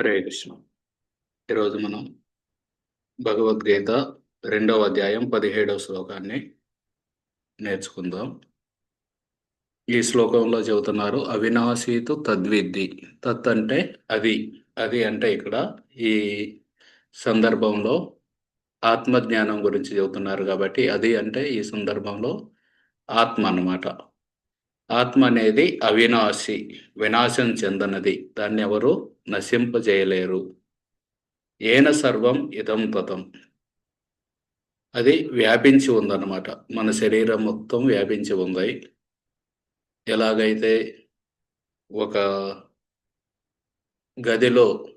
హరే కృష్ణ ఈరోజు మనం భగవద్గీత రెండవ అధ్యాయం పదిహేడవ శ్లోకాన్ని నేర్చుకుందాం. ఈ శ్లోకంలో చెబుతున్నారు అవినాశీతు తద్విద్ది తత్ అంటే అది. అది అంటే ఇక్కడ ఈ సందర్భంలో ఆత్మజ్ఞానం గురించి చెబుతున్నారు కాబట్టి అది అంటే ఈ సందర్భంలో ఆత్మ అన్నమాట. ఆత్మ అనేది అవినాశి వినాశం చెందనది. దాన్ని ఎవరు? నశింపజేయలేరు. ఏన సర్వం ఇదం తతం. అది వ్యాపించి ఉందన్నమాట. మన శరీరం మొత్తం వ్యాపించి ఉంది. ఎలాగైతే ఒక గదిలో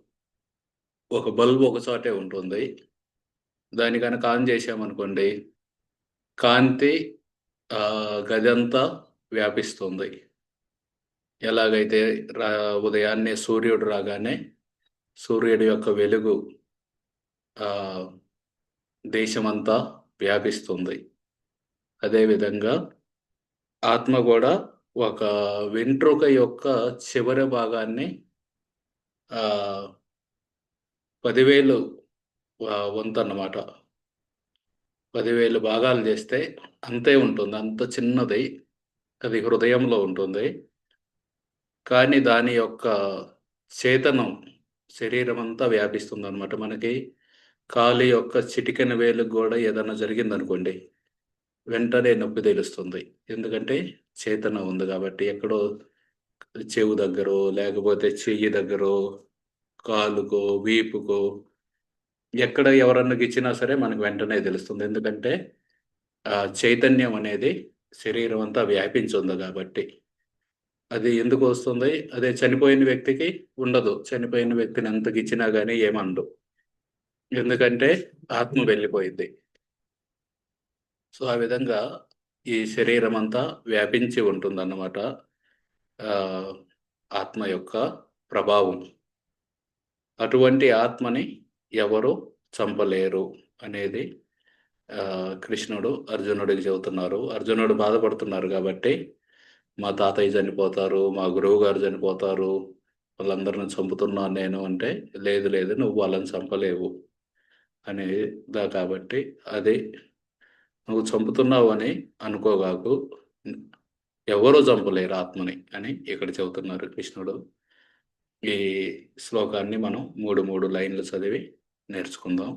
ఒక బల్బు ఒక చోటే ఉంటుంది. దాని కనుక ఆన్ చేసామనుకోండి కాంతి గది అంతా వ్యాపిస్తుంది. ఎలాగైతే రా ఉదయాన్నే సూర్యుడు రాగానే సూర్యుడి యొక్క వెలుగు దేశమంతా వ్యాపిస్తుంది. అదేవిధంగా ఆత్మ కూడా ఒక వెంట్రుక యొక్క చివరి భాగాన్ని పదివేలు వంతు అన్నమాట పదివేలు భాగాలు చేస్తే అంతే ఉంటుంది. అంత చిన్నది. అది హృదయంలో ఉంటుంది. కానీ దాని యొక్క చేతనం శరీరం అంతా వ్యాపిస్తుంది అనమాట మనకి కాలి యొక్క చిటికెన వేలు కూడా ఏదైనా జరిగిందనుకోండి వెంటనే నొప్పి తెలుస్తుంది. ఎందుకంటే చేతన ఉంది కాబట్టి ఎక్కడో చెవు దగ్గర లేకపోతే చెయ్యి దగ్గర కాలుకో వీపుకో ఎక్కడ ఎవరన్నా ఇచ్చినా సరే మనకు వెంటనే తెలుస్తుంది. ఎందుకంటే చైతన్యం అనేది శరీరం అంతా వ్యాపించింది కాబట్టి. అది ఎందుకు వస్తుంది? అదే చనిపోయిన వ్యక్తికి ఉండదు. చనిపోయిన వ్యక్తిని ఎంత ఇచ్చినా కానీ ఏమండు ఎందుకంటే ఆత్మ వెళ్ళిపోయింది. సో ఆ విధంగా ఈ శరీరం అంతా వ్యాపించి ఉంటుందన్నమాట. ఆత్మ యొక్క ప్రభావం. అటువంటి ఆత్మని ఎవరు చంపలేరు అనేది కృష్ణుడు అర్జునుడికి చెబుతున్నారు. అర్జునుడు బాధపడుతున్నారు కాబట్టి మా తాతయ్య చనిపోతారు మా గురువు గారు చనిపోతారు వాళ్ళందరిని చంపుతున్నాను నేను అంటే లేదు లేదు నువ్వు వాళ్ళని చంపలేవు అనేదా కాబట్టి అది నువ్వు చంపుతున్నావు అని అనుకోగాకు ఎవరూ చంపలేరు ఆత్మని అని ఇక్కడ చెబుతున్నారు కృష్ణుడు. ఈ శ్లోకాన్ని మనం మూడు మూడు లైన్లు చదివి నేర్చుకుందాం.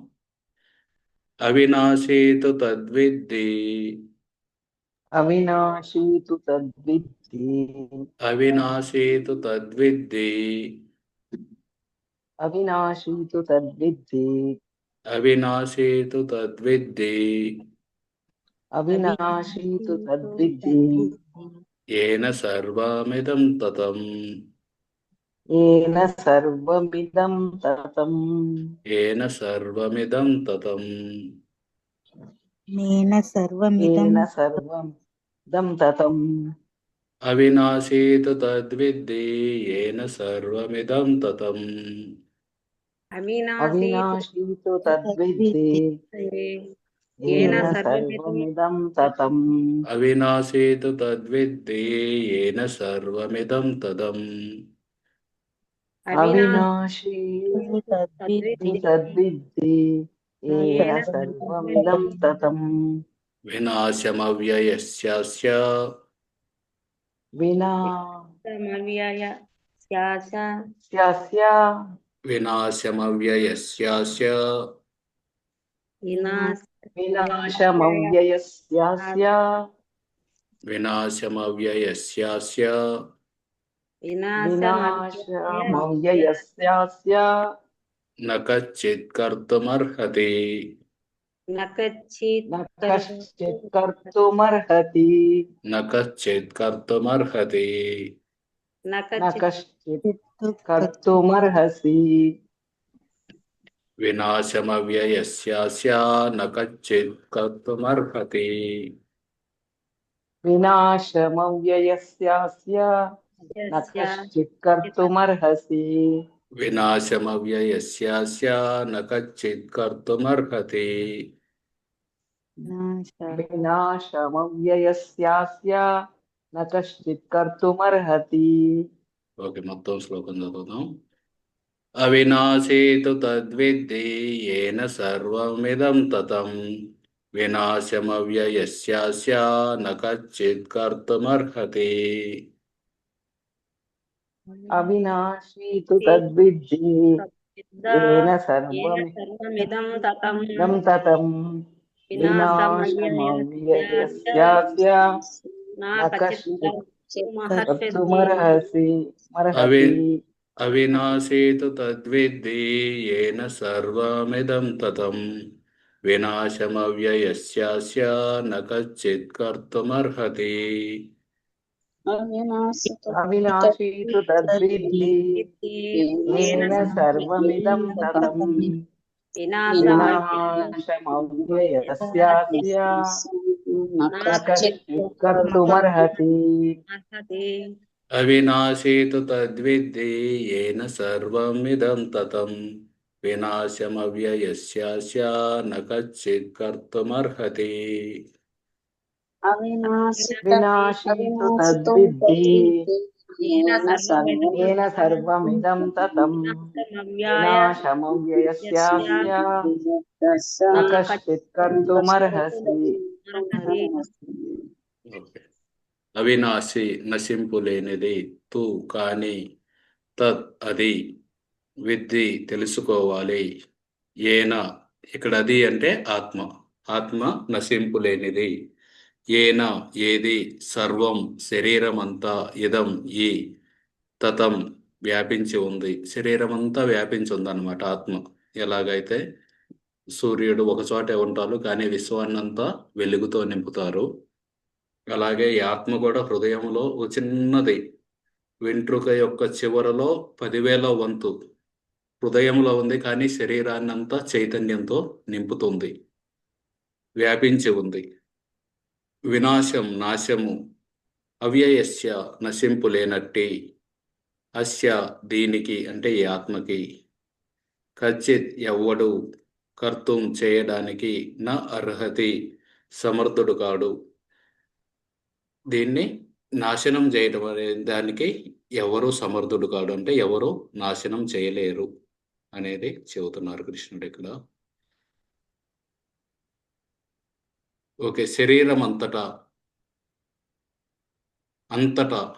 అవినాశీతు తద్విద్ది అవినాశీతు తద్విద్ది అవినాశీతు తద్విద్ది అవినాశీతు తద్విద్ది అవినాశీతు తద్విద్ది అవినాశీతు తద్విద్ది ఏన సర్వమిదం తతం. ఏన సర్వమిదం తతం. ఏన సర్వమిదం తతం. నేన సర్వమిదం ఏన సర్వమిదం తతం. అవినాశీతు తద్విద్ది ఏన సర్వమిదం తతం. అవినాశీతు తద్విద్ది ఏన సర్వమిదం తతం. అవినాశీతు తద్విద్ది ఏన సర్వమిదం తదం. అవినాశీతు తద్విద్ది ఏన సర్వమిదం తతం వినాశమవ్యయస్య వినా స్యాస్య వినాశమవ్యయస్య వినాశమవ్యయస్యాస్య వినాశమవ్యయస్య వినాశమవ్యయస్యాస్య న కచ్చిత్ కర్తుమర్హతి న కశ్చిత్ కర్తుమర్హతి న కచ్చిత్ కర్తుమర్హతి న కశ్చిత్ కర్తుమర్హసి వినాశమవ్యయస్య న కచ్చిత్ కర్తుమర్హతి వినాశమవ్యయస్యాస్య న కశ్చిత్ కర్తుమర్హసి వినాశమవ్యయస్య న కచ్చిత్ కర్తుమర్హతి వినాశమవ్యయస్యాస్య న కశ్చిత్ కర్తుమర్హతి ఓకే మొత్తం శ్లోకం చదువుదాం అవినాశీ తు తద్విద్ధి ఏన సర్వమిదం తతం వినాశమవ్యయస్యాస్య న కచ్చిత్ కర్తుమర్హతి అవినాశీ తు తద్విద్ధి ఏన సర్వం సర్వమిదం తతం ఇదం తతం వినాశమవ్యయస్యాస్య నా న కచ్చిత్ కశ్చిత్ మహర్షి కర్తుమర్హసి మర్హతి అవి- అవినాశీ తు తద్విద్ధి ఏన సర్వమిదం తతం వినాశమవ్యయస్యాస్య న కచ్చిత్ కర్తుమర్హతి అవినాశీ తు తద్విద్ధి ఏన సర్వమిదం తతం వినాశమవ్యయస్యాస్య కర్తుమర్హతి అవినాశీ నశింపు లేనిది తు కాని తత్ అది విద్ధి తెలుసుకోవాలి। ఏన ఇక్కడ అది అంటే ఆత్మ। ఆత్మ నశింపు లేనిది ఏన ఏది సర్వం శరీరం అంతా ఇదం ఈ తతం వ్యాపించి ఉంది. శరీరం అంతా వ్యాపించి ఉందన్నమాట ఆత్మ. ఎలాగైతే సూర్యుడు ఒక చోటే ఉంటారు కానీ విశ్వాన్నంతా వెలుగుతో నింపుతారు. అలాగే ఈ ఆత్మ కూడా హృదయంలో ఒక చిన్నది వెంట్రుక యొక్క చివరలో పదివేల వంతు హృదయంలో ఉంది కానీ శరీరాన్నంతా చైతన్యంతో నింపుతుంది వ్యాపించి ఉంది. వినాశం నాశము అవ్యయస్య నశింపు లేనట్టి అస్య దీనికి అంటే ఈ ఆత్మకి. కచ్చిత్ ఎవ్వడు కర్తం చేయడానికి నా అర్హతి సమర్థుడు కాడు. దీన్ని నాశనం చేయడం అనే దానికి ఎవరు సమర్థుడు కాడు అంటే ఎవరు నాశనం చేయలేరు అనేది చెబుతున్నారు కృష్ణుడు ఇక్కడ. ఓకే శరీరం అంతటా అంతటా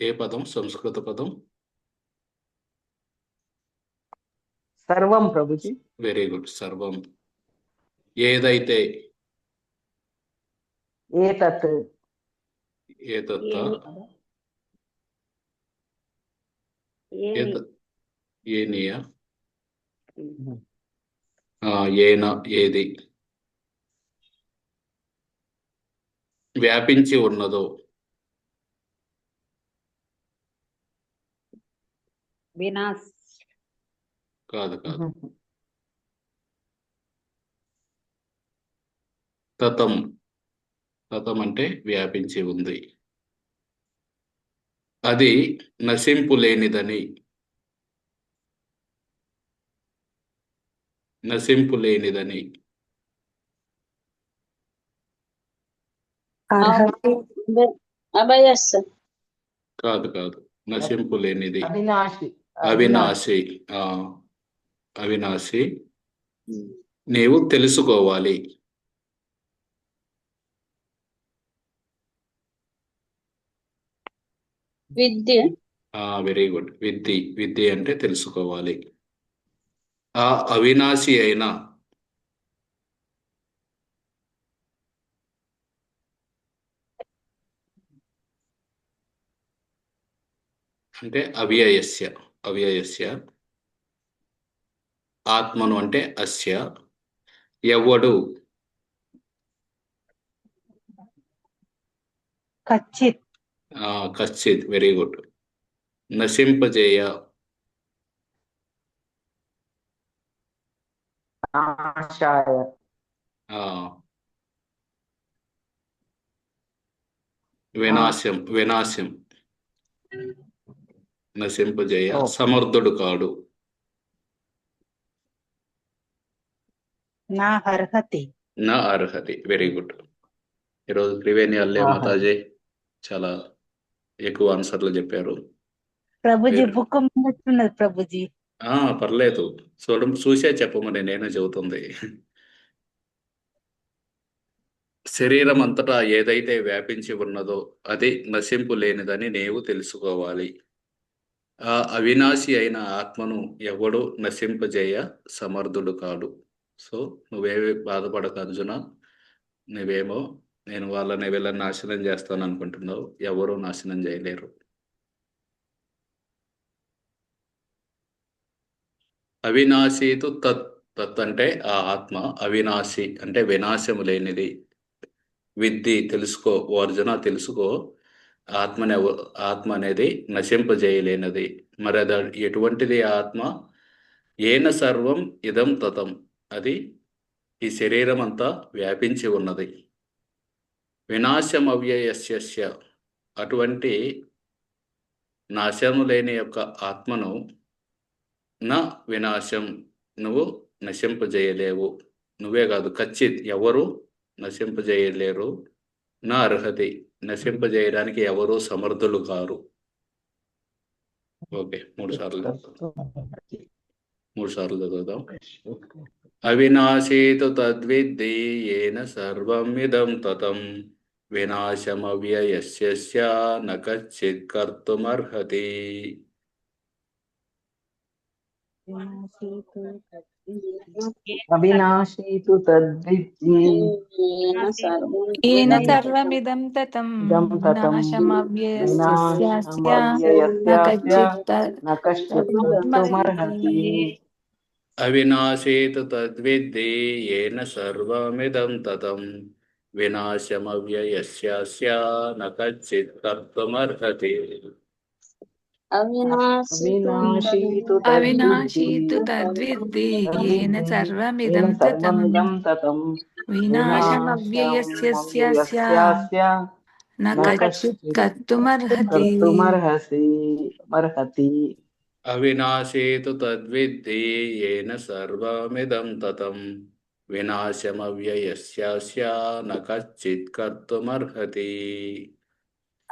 ఏ పదం? సంస్కృత పదం? సర్వం ప్రభుజీ. వెరీ గుడ్ సర్వం. ఏదైతే ఏతత్. ఏనియా? ఆ, ఏన ఏది? వ్యాపించి ఉన్నదో. వినాశ్. కాదు కాదు. తతం. తతం అంటే వ్యాపించి ఉంది. అది నశింపు లేనిదని. నశింపు లేనిదని. కాదు కాదు. నశింపు లేనిది. అవినాశి. అవినాశి. ఆ అవినాశి. నీవు తెలుసుకోవాలి. విద్య. ఆ వెరీ గుడ్. విద్ధి విద్ధి అంటే తెలుసుకోవాలి. ఆ అవినాశి అయిన అంటే అవ్యయస్య అవ్యయస్య. ఆత్మను అంటే అస్య. ఎవడు కచ్చిత్. ఆ, కశ్చిత్ వెరీ గుడ్ నశింపజేయ. వినాశం వినాశం. నశింపజేయ. సమర్థుడు కాడు. నా అర్హతి. నా అర్హతి. వెరీ గుడ్ ఈరోజు త్రివేణి అల్లే. మాతాజీ చాలా ఎక్కువ ఆన్సర్లు చెప్పారు. ప్రభుజీ బుక్ ప్రభుజీ. ఆ, పర్లేదు. చూడ చూసే చెప్పమని నేను చెబుతుంది. శరీరం అంతటా ఏదైతే వ్యాపించి ఉన్నదో అది నశింపు లేనిదని నీవు తెలుసుకోవాలి. ఆ అవినాశి అయిన ఆత్మను ఎవడు నశింపజేయ సమర్థుడు కాడు. సో నువ్వేవి బాధపడక అర్జున నువ్వేమో నేను వాళ్ళని వీళ్ళని నాశనం చేస్తాను అనుకుంటున్నావు ఎవరు నాశనం చేయలేరు. అవినాశీతు తత్ తత్ అంటే ఆ ఆత్మ అవినాశి అంటే వినాశము లేనిది. విద్ది తెలుసుకో ఓ అర్జున తెలుసుకో ఆత్మనే ఆత్మ అనేది నశింపజేయలేనిది. మరి అది ఎటువంటిది ఆత్మ? ఏన సర్వం ఇదం తతం. అది ఈ శరీరం అంతా వ్యాపించి ఉన్నది. వినాశం అవ్యయస్య అటువంటి నాశం లేని యొక్క ఆత్మను నా వినాశం. నువ్వు నశింపజేయలేవు. నువ్వే కాదు ఖచ్చిత్ ఎవరు నశింపజేయలేరు? నా అర్హతి నశింపజేయడానికి ఎవరు సమర్థులు కారు. ఓకే మూడు సార్లు. మూడు సార్లు చదువుదాం. అవినాశీతు తద్విద్ధి ఏన సర్వమిదం తతం వినాశమవ్యయస్య న కచ్చిత్ కర్తుమర్హతి. अविनाशी तु तद्विद्धि येन सर्वमिदं ततं अविनाशी तु तद्विद्धि येन सर्वमिदं विनाशमव्ययस्यास्य न कच्चित् कर्तुमर्हति। अविनाशी तु तद्विद्धि येन सर्वमिदं ततम् विनाशमव्ययस्य न कश्चित् कर्तुमर्हति। अविनाशी तु तद्विद्धि येन सर्वमिदं ततम् विनाशमव्ययस्यास्य न कश्चित् कर्तुमर्हति। కర్తుమర్హతి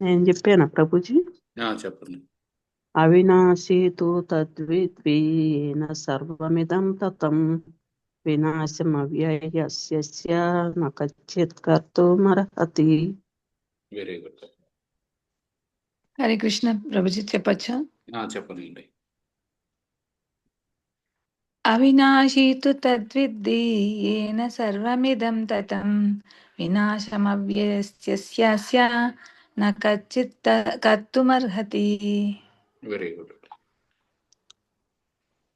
నేను చెప్పానా ప్రభుజీ? చెప్పండి. అవినాశీ తు తద్విద్వీన సర్వమిదం తతం వినాశమవ్యయస్య న కచ్చిత్ కర్తుమర్హతి వెరీ గుడ్ హరే కృష్ణ ప్రభుజీ చెప్పచ్చా? చెప్పండి. अविनाशी तो तद्विद्धि येन सर्वमिदं ततं। विनाशमव्ययस्य न कच्चित् कर्तुमर्हति। Very good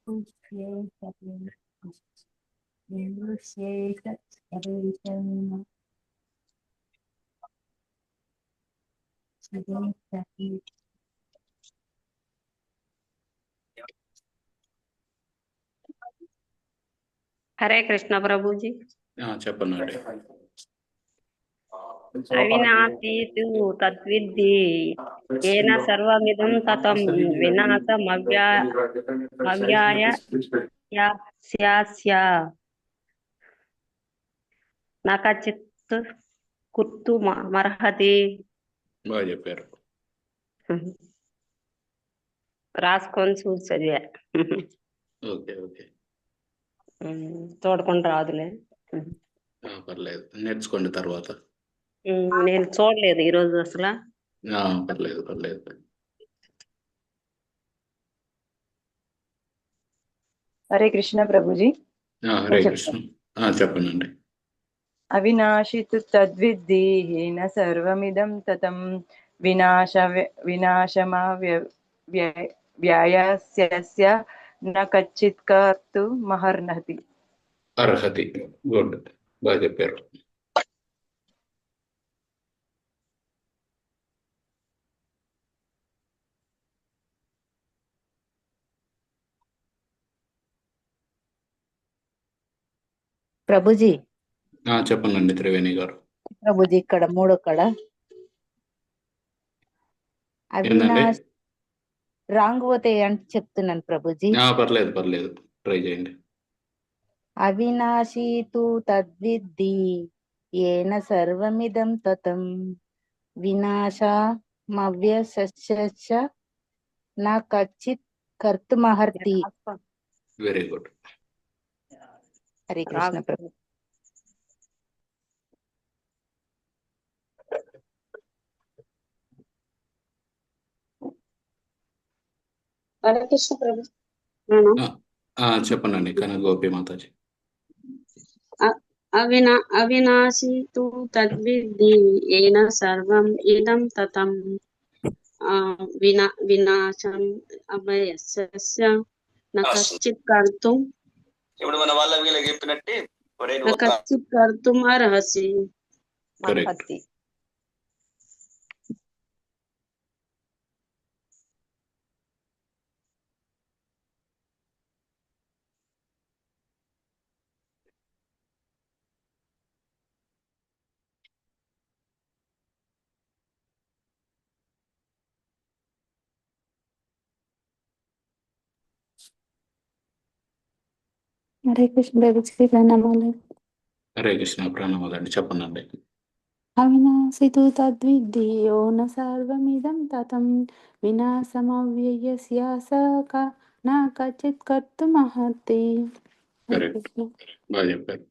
Thank you. Hare Krishna Prabhuji. చెప్పండి అవినాశీతు తద్విద్ధి ఏన సర్వమిదం తతం వినాశమవ్య అవ్యాయ యాస్య నకచిత్ కుర్తు మర్హతి. బాగా చెప్పారు. రాసుకొని చూసి చదివా. Okay okay. చూడకుండా రాదులే. ఆ, పర్లేదు. నేర్చుకోండి తర్వాత. నేను చూడలేదు ఈరోజు అసలు. ఆ, పర్లేదు పర్లేదు. హరే కృష్ణ ప్రభుజీ. ఆ, హరే చెప్తా. కృష్ణ. ఆ, చెప్పండి అవినాశితు తద్విద్ధి హేన సర్వమిదం తతం వినాశ వినాశమా వ్యాయస్య న కచ్చిత్ కర్తు మహర్నతి అర్హతి. గుడ్. బాగా చెప్పారు. ప్రభుజీ. ఆ, చెప్పండి త్రివేణి గారు. ప్రభుజీ ఇక్కడ మూడో కడ ఏంటండి అవినాష్ రాంగ్ పోతే అంటే చెప్తున్నాను ప్రభుజీ. పర్లేదు పర్లేదు. ట్రై చేయండి. అవినాశీ తు తద్విద్ధి ఏన సర్వమిదం తతం. వినాశమవ్యసస్య నా కచ్చిత్ కర్తుమహర్తి వెరీ గుడ్ హరే కృష్ణ ప్రభు. హరే కృష్ణ ప్రభు కన గోపి మాతాజీ. అవినా అవినాశి తు తద్విద్ధి ఏన సర్వం ఇదం తతం. వినా వినాశం అభయస్య న కశ్చిత్ కర్తుం. ఇప్పుడు మన వాళ్ళ వీళ్ళకి చెప్పినట్టే ఒరే న నువ్వు ఒక కశ్చిత్ కర్తుం అర్హసి. హరే కృష్ణ ప్రభుజీ ప్రణామాలు. హరే కృష్ణ ప్రణామాలండి చెప్పండి అవినాశితు తద్విద్ధి యో న సర్వమిదం తతం వినాశమవ్యయస్య స న కచిత్ హరే. కృష్ణ. బాగా చెప్పారు.